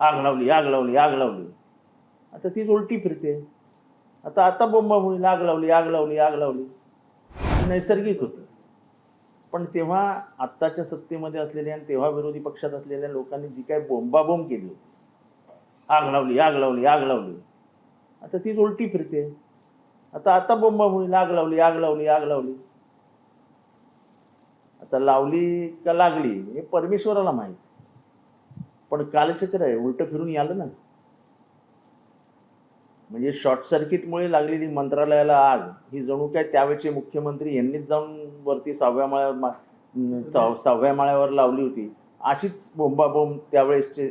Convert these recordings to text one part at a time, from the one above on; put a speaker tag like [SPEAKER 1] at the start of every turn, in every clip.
[SPEAKER 1] आग लावली आग लावली आग लावली. आता तीच उलटी फिरते. आता आता बोंबाबोंबील आग लावली आग लावली आग लावली. नैसर्गिक होती. पण तेव्हा आत्ताच्या सत्तेमध्ये असलेल्या आणि तेव्हा विरोधी पक्षात असलेल्या लोकांनी जी काय बोंबाबोंब केली होती आग लावली आग लावली आग लावली. आता तीच उलटी फिरते. आता आता बोंबाबोंबील आग लावली आग लावली आग लावली. आता लावली का लागली हे परमेश्वराला माहीत. पण कालचक्र आहे उलट फिरून आलं ना. म्हणजे शॉर्ट सर्किटमुळे लागलेली मंत्रालयाला आग ही जणू काय त्यावेळचे मुख्यमंत्री यांनीच जाऊन वरती सहाव्या माळ्यावर सहाव्या माळ्यावर लावली होती. अशीच बोंबाबोंब त्यावेळेसचे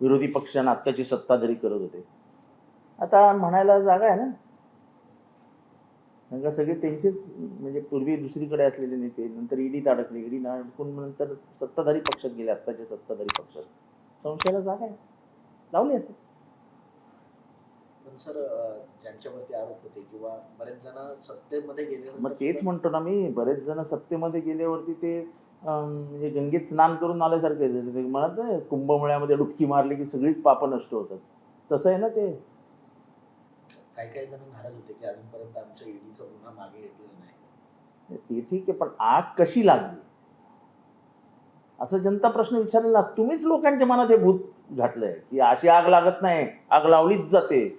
[SPEAKER 1] विरोधी पक्षांना आत्ताची सत्ताधारी करत होते. आता म्हणायला जागा आहे ना. कारण का सगळे त्यांचेच म्हणजे पूर्वी दुसरीकडे असलेले नेते नंतर ईडीत अडकले ईडी अडकून नंतर सत्ताधारी पक्षात गेले आत्ताच्या सत्ताधारी पक्षात. संशयाला जागा आहे. लावली असेल.
[SPEAKER 2] पण सर अं, ज्यांच्यावरती आरोप होते किंवा बरेच जण सत्तेमध्ये गेले
[SPEAKER 1] मग तेच म्हणतो ना मी बरेच जण सत्तेमध्ये गेल्यावरती ते म्हणजे गंगेत स्नान करून आल्यासारखे ते- म्हणत कुंभमेळ्यामध्ये डुबकी मारली की सगळीच पापं नष्ट होतात. तसं आहे ना ते?
[SPEAKER 2] काही काही जण नाराज होते की अजूनपर्यंत आमच्या ईडीचा गुन्हा मागे घेतलेला नाही.
[SPEAKER 1] ते ठीक आहे पण आग कशी लागली? असं जनता प्रश्न विचारेल ना तुम्हीच लोकांच्या मनात हे भूत घातलंय की अशी आग लागत नाही आग लावलीच जाते.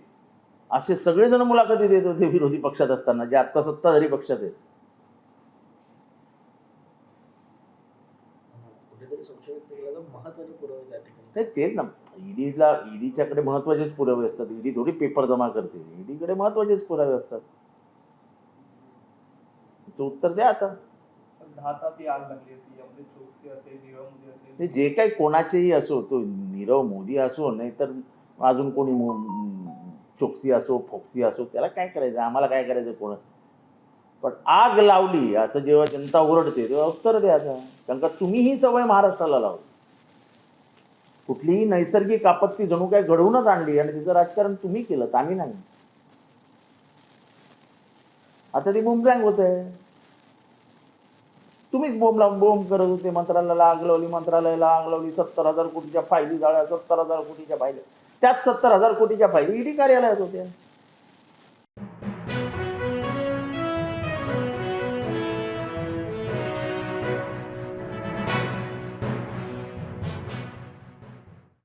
[SPEAKER 1] असे सगळेजण मुलाखती देत होते विरोधी पक्षात असताना जे आत्ता सत्ताधारी पक्षात आहेत. नाही तेच ना. ईडीला ईडीच्याकडे महत्वाचेच पुरावे असतात. ईडी थोडी पेपर जमा करते. ईडीकडे महत्वाचेच पुरावे असतात. त्याचं उत्तर द्या आता.
[SPEAKER 3] दहा तास ही आग लागली होती. यामध्ये चोक्सी असेल नीरव मोदी असेल.
[SPEAKER 1] ते जे काही कोणाचेही असो तो नीरव मोदी असो नाही तर अजून कोणी मो- चोक्सी असो फोक्सी असो त्याला काय करायचं? आम्हाला काय करायचं कोण? पण आग लावली असं जेव्हा जनता ओरडते तेव्हा उत्तर द्यायचं कारण का तुम्ही ही सवय महाराष्ट्राला लावली कुठलीही नैसर्गिक आपत्ती जणू काय घडवूनच आणली आणि तिचं राजकारण तुम्ही केलं आम्ही नाही. आता ती बुमरँग होत आहे. तुम्हीच बोंब लावून बोंब करत होते मंत्रालयाला आग लावली मंत्रालयाला आग लावली सत्तर हजार कोटीच्या फायली जाळ्या सत्तर हजार कोटीच्या फायली. त्याच सत्तर हजार कोटीच्या फायली ईडी कार्यालयात होत्या.